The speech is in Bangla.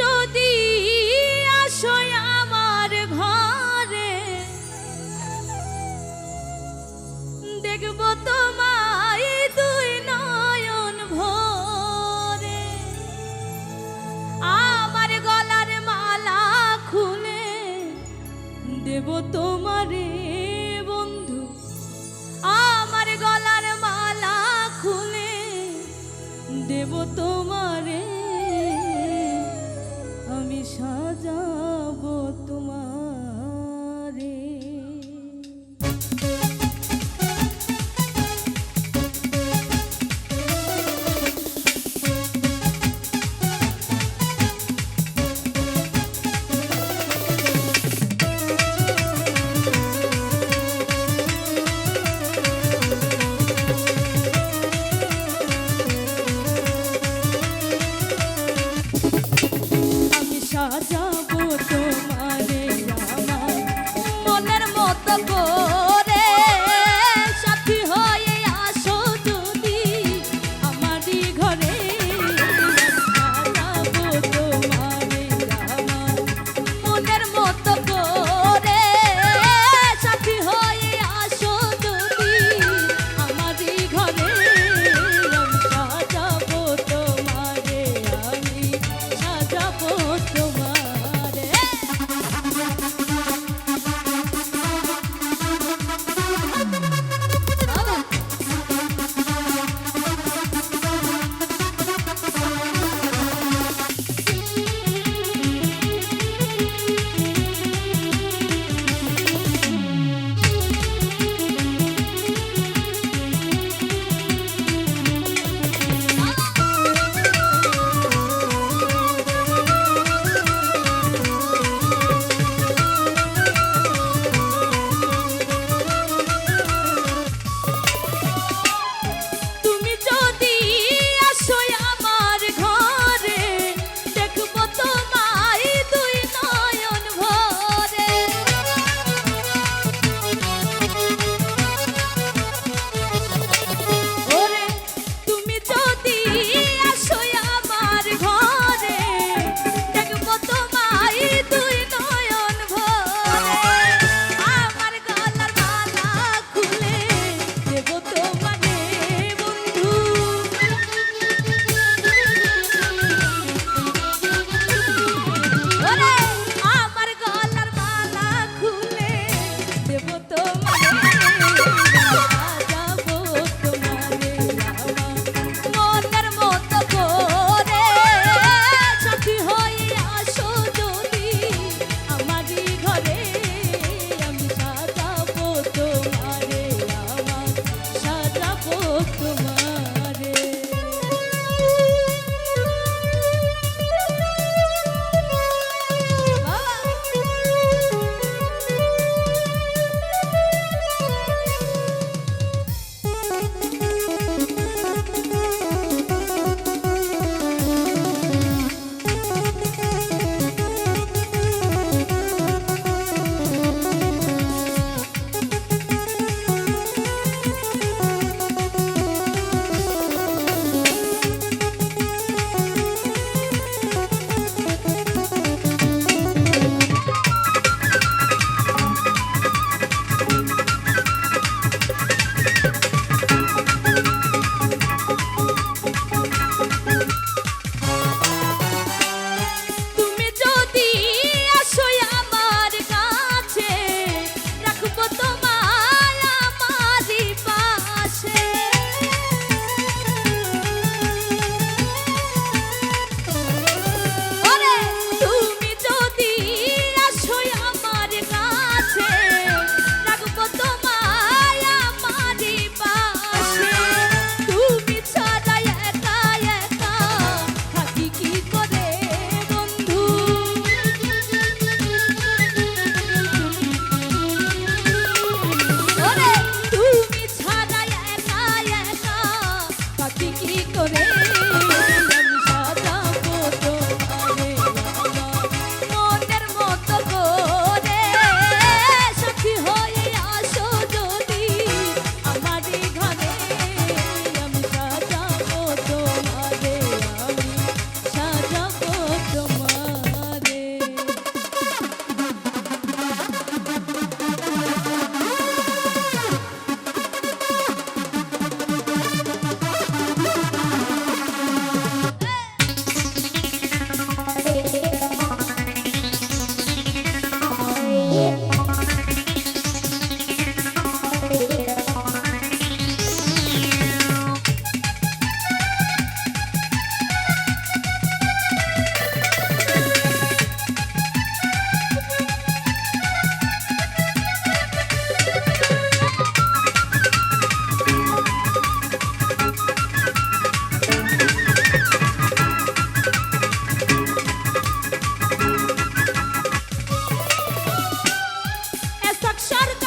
যদি আসো আমার ঘরে, দেখব তোমায় দুই নয়ন ভরে। আমার গলার মালা খুলে দেব তোমারে বন্ধু। আমার গলার মালা খুলে দেব তোমারে সাজাবো তোমারে shot of